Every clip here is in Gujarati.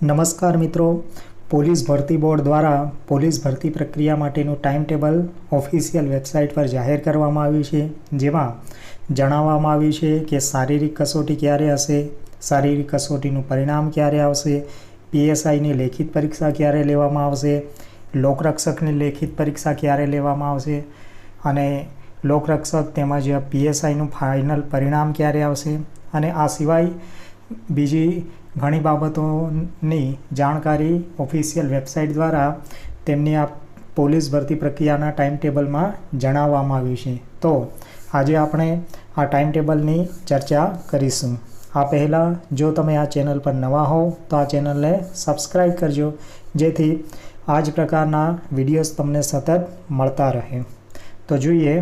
નમસ્કાર મિત્રો. પોલીસ ભરતી બોર્ડ દ્વારા પોલીસ ભરતી પ્રક્રિયા માટેનું ટાઈમ ટેબલ ઓફિશિયલ વેબસાઇટ પર જાહેર કરવામાં આવ્યું છે. જેમાં જણાવવામાં આવ્યું છે કે શારીરિક કસોટી ક્યારે હશે, શારીરિક કસોટીનું પરિણામ ક્યારે આવશે, પીએસઆઈની લેખિત પરીક્ષા ક્યારે લેવામાં આવશે, લોકરક્ષકની લેખિત પરીક્ષા ક્યારે લેવામાં આવશે, અને લોકરક્ષક તેમજ પીએસઆઈનું ફાઇનલ પરિણામ ક્યારે આવશે, અને આ સિવાય બીજી ઘણી બાબતોની જાણકારી ઓફિશિયલ વેબસાઇટ દ્વારા તેમની આ પોલીસ ભરતી પ્રક્રિયાના ટાઈમ ટેબલમાં જણાવવામાં આવ્યું છે. તો આજે આપણે આ ટાઈમ ટેબલની ચર્ચા કરીશું. આ પહેલાં જો તમે આ ચેનલ પર નવા હો તો આ ચેનલને સબસ્ક્રાઈબ કરજો, જેથી આ જ પ્રકારના વિડીયોઝ તમને સતત મળતા રહે. તો જોઈએ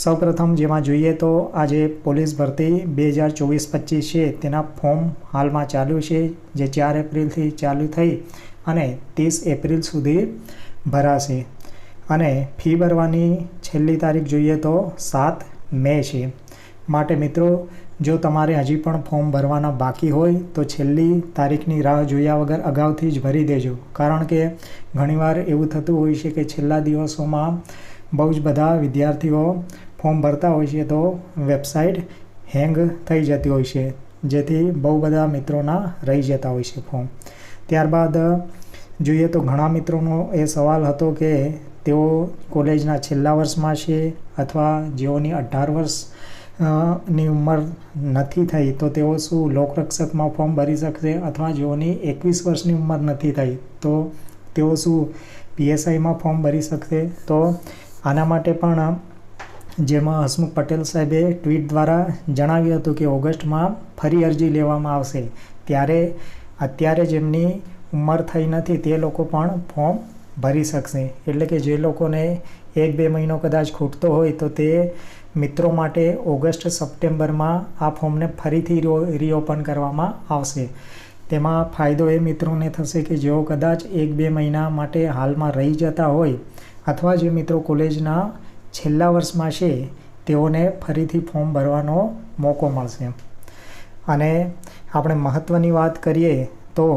સૌપ્રથમ જેમાં જોઈએ તો આજે પોલીસ ભરતી બે હજાર ચોવીસ પચીસ છે. તેના ફોર્મ હાલમાં ચાલુ છે, જે ચાર એપ્રિલથી ચાલુ થઈ અને ત્રીસ એપ્રિલ સુધી ભરાશે. અને ફી ભરવાની છેલ્લી તારીખ જોઈએ તો સાત મે છે. માટે મિત્રો, જો તમારે હજી પણ ફોર્મ ભરવાના બાકી હોય, તો છેલ્લી તારીખની રાહ જોયા વગર અગાઉથી જ ભરી દેજો. કારણ કે ઘણીવાર એવું થતું હોય છે કે છેલ્લા દિવસોમાં બહુ જ બધા વિદ્યાર્થીઓ ફોર્મ ભરતા હોય છે તો વેબસાઇટ હેંગ થઈ જતી હોય છે, જેથી બહુ બધા મિત્રોના રહી જતા હોય છે ફોર્મ ત્યારબાદ જોઈએ તો ઘણા મિત્રોનો એ સવાલ હતો કે તેઓ કોલેજના છેલ્લા વર્ષમાં છે અથવા જેઓની અઢાર વર્ષની ઉંમર નથી થઈ, તો તેઓ શું લોકરક્ષકમાં ફોર્મ ભરી શકશે અથવા જેઓની એકવીસ વર્ષની ઉંમર નથી થઈ, તો તેઓ શું પીએસઆઈમાં ફોર્મ ભરી શકશે? તો આના માટે પણ જેમાં હસમુખ પટેલ સાહેબે ટ્વીટ દ્વારા જણાવ્યું હતું કે ઓગસ્ટમાં ફરી અરજી લેવામાં આવશે. ત્યારે અત્યારે જેમની ઉંમર થઈ નથી તે લોકો પણ ફોર્મ ભરી શકશે. એટલે કે જે લોકોને એક બે મહિનો કદાચ ખૂટતો હોય તો તે મિત્રો માટે ઓગસ્ટ સપ્ટેમ્બરમાં આ ફોર્મને ફરીથી રીઓપન કરવામાં આવશે. તેમાં ફાયદો એ મિત્રોને થશે કે જેઓ કદાચ એક બે મહિના માટે હાલમાં રહી જતા હોય અથવા જે મિત્રો કોલેજના છેલ્લા વર્ષમાં છે, તેઓને ફરીથી ફોર્મ ભરવાનો મોકો મળશે. અને આપણે મહત્ત્વની વાત કરીએ તો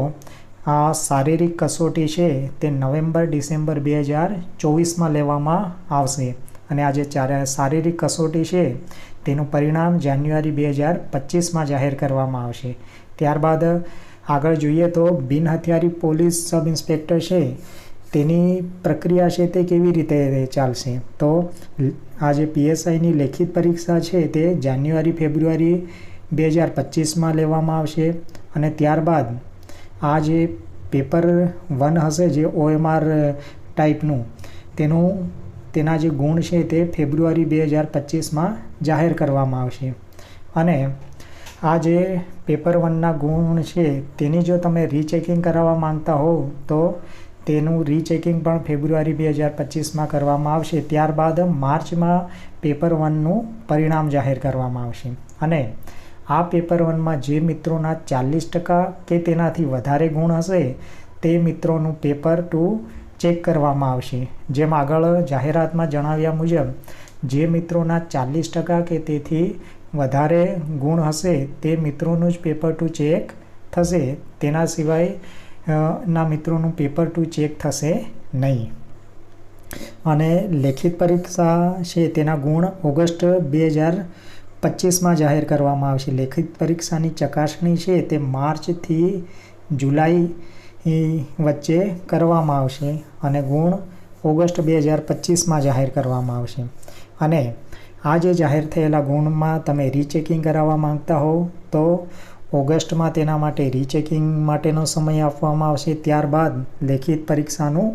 આ શારીરિક કસોટી છે, તે નવેમ્બર, ડિસેમ્બર બે હજાર ચોવીસમાં લેવામાં આવશે. અને આ જે શારીરિક કસોટી છે, તેનું પરિણામ જાન્યુઆરી બે હજાર પચીસમાં જાહેર કરવામાં આવશે. ત્યારબાદ આગળ જોઈએ તો બિનહથિયારી પોલીસ સબ ઇન્સ્પેક્ટર છે તેની પ્રક્રિયા છે તે કેવી રીતે ચાલશે? તો આ જે પીએસઆઈની લેખિત પરીક્ષા છે તે જાન્યુઆરી, ફેબ્રુઆરી બે હજાર પચીસમાં લેવામાં આવશે અને ત્યારબાદ આ જે પેપર વન હશે જે ઓએમઆર ટાઈપનું, તેનું, તેના જે ગુણ છે તે ફેબ્રુઆરી બે હજાર પચીસમાં જાહેર કરવામાં આવશે. અને આ જે પેપર વનના ગુણ છે તેની જો તમે રીચેકિંગ કરાવવા માંગતા હો તો તેનું રીચેકિંગ પણ ફેબ્રુઆરી બે હજાર પચીસમાં કરવામાં આવશે. ત્યારબાદ માર્ચમાં પેપર વનનું પરિણામ જાહેર કરવામાં આવશે. અને આ પેપર વનમાં જે મિત્રોના ચાલીસ ટકા કે તેનાથી વધારે ગુણ હશે, તે મિત્રોનું પેપર ટુ ચેક કરવામાં આવશે. જેમ આગળ જાહેરાતમાં જણાવ્યા મુજબ, જે મિત્રોના ચાલીસ ટકા કે તેથી વધારે ગુણ હશે, તે મિત્રોનું જ પેપર ટુ ચેક થશે. તેના સિવાય ના મિત્રોનું પેપર ટુ ચેક થશે નહીં. અને લેખિત પરીક્ષા છે તેના ગુણ ઓગસ્ટ બે હજાર પચીસમાં જાહેર કરવામાં આવશે. લેખિત પરીક્ષાની ચકાસણી છે તે માર્ચથી જુલાઈ વચ્ચે કરવામાં આવશે અને ગુણ ઓગસ્ટ બે હજાર પચીસમાં જાહેર કરવામાં આવશે. અને આજે જાહેર થયેલા ગુણમાં તમે રીચેકિંગ કરાવવા માંગતા હો તો ઓગસ્ટમાં તેના માટે રીચેકિંગ માટેનો સમય આપવામાં આવશે. ત્યારબાદ લેખિત પરીક્ષાનું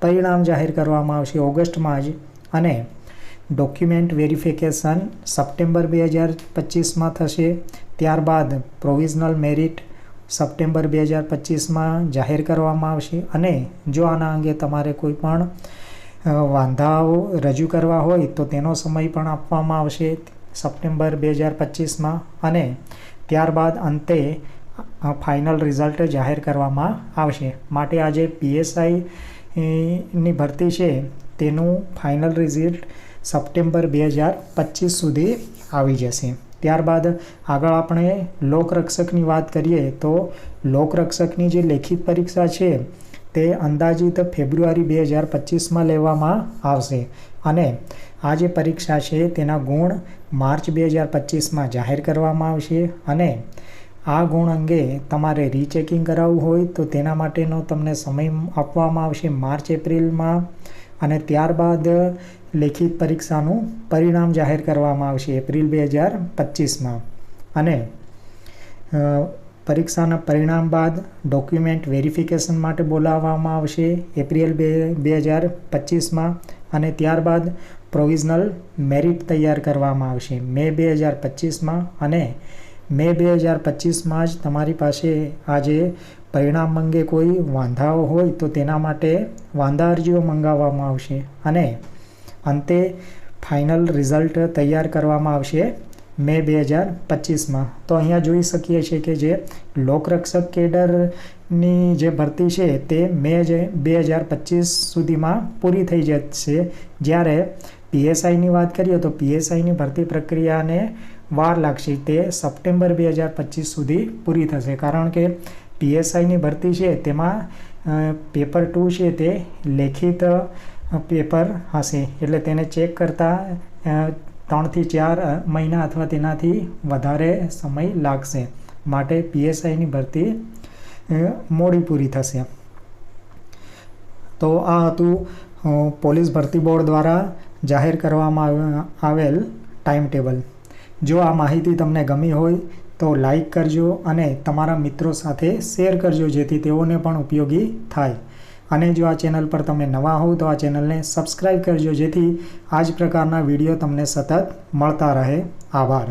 પરિણામ જાહેર કરવામાં આવશે ઓગસ્ટમાં જ અને ડોક્યુમેન્ટ વેરિફિકેશન સપ્ટેમ્બર બે હજાર પચીસમાં થશે. ત્યારબાદ પ્રોવિઝનલ મેરિટ સપ્ટેમ્બર બે હજાર પચીસમાં જાહેર કરવામાં આવશે અને જો આના અંગે તમારે કોઈ પણ વાંધાઓ રજૂ કરવા હોય તો તેનો સમય પણ આપવામાં આવશે સપ્ટેમ્બર બે હજાર પચીસમાં અને ત્યારબાદ અંતે ફાઇનલ રિઝલ્ટ જાહેર કરવામાં આવશે. માટે આજે પીએસઆઈ ની ભરતી છે. તેનું ફાઇનલ રિઝલ્ટ સપ્ટેમ્બર બે હજાર પચીસ સુધી આવી જશે. ત્યારબાદ આગળ આપણે લોકરક્ષકની વાત કરીએ તો લોકરક્ષકની જે લેખિત પરીક્ષા છે તે અંદાજિત ફેબ્રુઆરી બે હજાર પચીસમાં લેવામાં આવશે. અને આ જે પરીક્ષા છે, તેના ગુણ માર્ચ બે હજાર પચીસમાં જાહેર કરવામાં આવશે અને આ ગુણ અંગે તમારે રીચેકિંગ કરાવવું હોય તો તેના માટેનો તમને સમય આપવામાં આવશે માર્ચ એપ્રિલમાં અને ત્યારબાદ લેખિત પરીક્ષાનું પરિણામ જાહેર કરવામાં આવશે એપ્રિલ બે હજાર પચીસમાં. અને પરીક્ષાના પરિણામ બાદ ડોક્યુમેન્ટ વેરિફિકેશન માટે બોલાવવામાં આવશે એપ્રિલ બે બે હજાર પચીસમાં અને ત્યારબાદ પ્રોવિઝનલ મેરિટ તૈયાર કરવામાં આવશે. મે બે હજાર પચીસમાં અને મે બે હજાર પચીસમાં જ તમારી પાસે આજે પરિણામ અંગે કોઈ વાંધાઓ હોય તો તેના માટે વાંધા અરજીઓ મંગાવવામાં આવશે અને અંતે ફાઇનલ રિઝલ્ટ તૈયાર કરવામાં આવશે મે બે હજાર પચીસમાં. તો અહીંયા જોઈ શકીએ છીએ કે જે લોકરક્ષક કેડરની જે ભરતી છે તે મે બે હજાર પચીસ સુધીમાં પૂરી થઈ જશે. જ્યારે પીએસઆઈની વાત કરીએ તો પીએસઆઈની ભરતી પ્રક્રિયાને વાર લાગશે તે સપ્ટેમ્બર બે હજાર પચીસ સુધી પૂરી થશે. કારણ કે પીએસઆઈની ભરતી છે તેમાં પેપર ટુ છે તે લેખિત પેપર હશે. એટલે તેને ચેક કરતાં ત્રણથી ચાર મહિના અથવા તેનાથી વધારે સમય લાગશે. માટે પીએસઆઈની ભરતી મોડી પૂરી થશે. તો આ હતું પોલીસ ભરતી બોર્ડ દ્વારા જાહેર કરવામાં આવેલ ટાઈમ ટેબલ. જો આ માહિતી તમને ગમી હોય તો લાઈક કરજો અને તમારા મિત્રો સાથે શેર કરજો જેથી તેઓને પણ ઉપયોગી થાય. અને જો આ ચેનલ પર તમે નવા હોવ તો આ ચેનલને સબસ્ક્રાઈબ કરજો જેથી આ જ પ્રકારના વીડિયો તમને સતત મળતા રહે. આભાર.